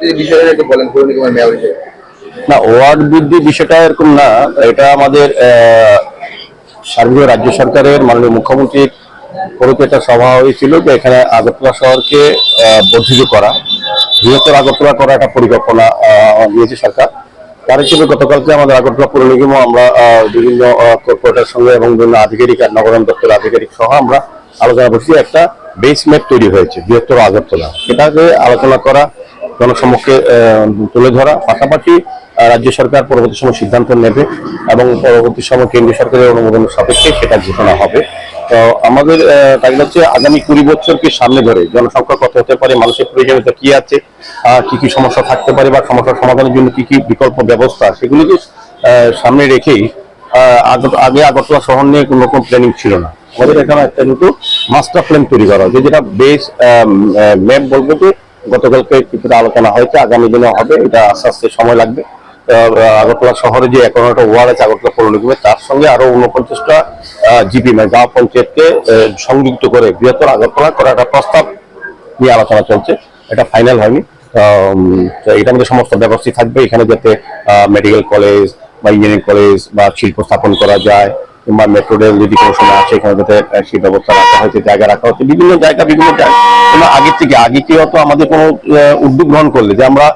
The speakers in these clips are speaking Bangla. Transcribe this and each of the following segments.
এই বিষয়টা বলেন না ওয়ার্ড বৃদ্ধি বিষয়টা এরকম না। এটা আমাদের আহ, সার্বিক রাজ্য সরকারের মাননীয় মুখ্যমন্ত্রীর পরিচিত একটা সভা হয়েছিল যে এখানে আগরতলা শহরকে বর্ধিত করা বৃহত্তর আগরতলা করা একটা পরিকল্পনা নিয়েছে সরকার। তার হিসেবে গতকালকে আমাদের আগরতলা পৌর আমরা বিভিন্ন কর্পোরেটের সঙ্গে এবং বিভিন্ন আধিকারিক আর নগরায়ণ দপ্তরের আধিকারিক সহ আমরা আলোচনা করছি একটা বেস ম্যাপ তৈরি হয়েছে বৃহত্তর আগরতলা। সেটাকে আলোচনা করা জনসম্মুখে আহ, তুলে ধরা পাশাপাশি রাজ্য সরকার পরবর্তী সময় সিদ্ধান্ত নেবে এবং পরবর্তী সময় কেন্দ্রীয় সরকারের অনুমোদনের সাপেক্ষে সেটা ঘোষণা হবে। তো আমাদের টার্গেট হচ্ছে আগামী কুড়ি বছরকে সামনে ধরে। জনসংখ্যা কত হতে পারে মানুষের প্রয়োজনীয়তা কি আছে কি কি সমস্যা থাকতে পারে বা সমস্যার সমাধানের জন্য কি কি বিকল্প ব্যবস্থা সেগুলিকে সামনে রেখেই আগে আগরতলা শহর নিয়ে কোনো রকম প্ল্যানিং ছিল না। আমাদের এখানে একটা কিন্তু মাস্টার প্ল্যান তৈরি করা হয়েছে, যেটা বেশ ম্যাপ বলব যে গতকালকে কিছুটা আলোচনা হয়েছে, আগামী দিনে হবে, এটা আস্তে আস্তে সময় লাগবে। আগরতলা শহরে যে এগারোটা ওয়ার্ড আছে, আগরতলা পৌর নিগমে তার সঙ্গে আরও উনপঞ্চাশটা জিপি মানে গাঁও পঞ্চায়েতকে সংযুক্ত করে বৃহত্তর আগরতলা করার একটা প্রস্তাব নিয়ে আলোচনা চলছে, এটা ফাইনাল হয়নি। এটার মধ্যে সমস্ত ব্যবস্থা থাকবে, এখানে যাতে মেডিকেল কলেজ বা ইঞ্জিনিয়ারিং কলেজ বা শিল্প স্থাপন করা যায় কিংবা মেট্রো রেল যদি কোনো সময় আসে, এখানে যাতে সেই ব্যবস্থা রাখা হয়েছে জায়গা রাখা হচ্ছে, বিভিন্ন জায়গা বিভিন্ন জায়গা। আগের থেকে, আগে কি হতো আমাদের কোনো উদ্যোগ গ্রহণ করলে যে আমরা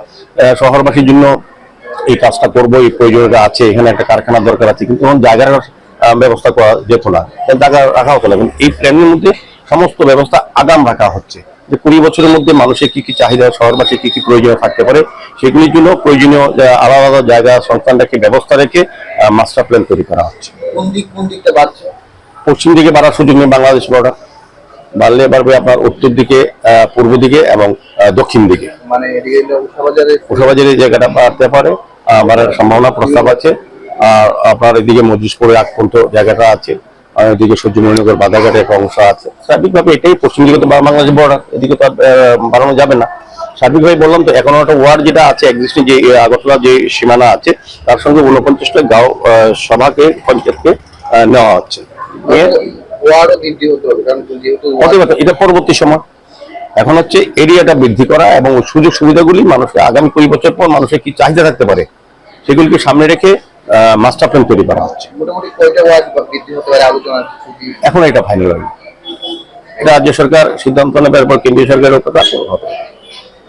শহরবাসীর জন্য এই কাজটা করব, এই প্রয়োজনীয়তা আছে, এখানে একটা কারখানার দরকার আছে, কিন্তু তখন জায়গার ব্যবস্থা করা যেত না। জায়গা রাখা হতো না। কিন্তু এই প্ল্যানের মধ্যে সমস্ত ব্যবস্থা আগাম রাখা হচ্ছে। যে কুড়ি বছরের মধ্যে মানুষের কি কি চাহিদা, শহরবাসীর কি কি প্রয়োজনীয় থাকতে পারে, সেগুলির জন্য প্রয়োজনীয় আলাদা আলাদা জায়গা সংস্থান রেখে ব্যবস্থা রেখে মাস্টার প্ল্যান তৈরি করা হচ্ছে। পশ্চিম দিকে বাড়ার সুযোগ নেই বাংলাদেশ বর্ডার বাড়লে বাড়বে আপনার উত্তর দিকে পূর্ব দিকে এবং দক্ষিণ দিকে। মানে এদিকে উষাবাজারে উষাবাজারে জায়গাটা বাড়তে পারে বাড়ার সম্ভাবনা প্রস্তাব আছে। আর আপনার এদিকে মজিসপুরে এক পর্যন্ত জায়গাটা আছে আর এদিকে সূর্যমণিনগর বাধাঘাটে একটা অংশ আছে। সার্বিকভাবে এটাই পশ্চিম দিকে তো বাংলাদেশ বর্ডার এদিকে তো বাড়ানো যাবে না। সার্বিকভাবে বললাম তো এখন একটা ওয়ার্ড যেটা আছে এক্সিস্টিং যে আহ, আগরতলা যে সীমানা আছে তার সঙ্গে উনপঞ্চাশটা গাঁও সভাকে পঞ্চায়েতকে নেওয়া হচ্ছে। পারে এটা পরবর্তী সময়। এখন হচ্ছে এরিয়াটা বৃদ্ধি করা এবং সুযোগ সুবিধাগুলি মানুষকে আগামী কুড়ি বছর পর মানুষের কি চাহিদা থাকতে পারে সেগুলিকে সামনে রেখে মাস্টার প্ল্যান তৈরি করা হচ্ছে। এখন এটা ফাইনাল হবে এটা রাজ্য সরকার সিদ্ধান্ত নেবে এরপর কেন্দ্রীয় সরকারের রাখতে হবে।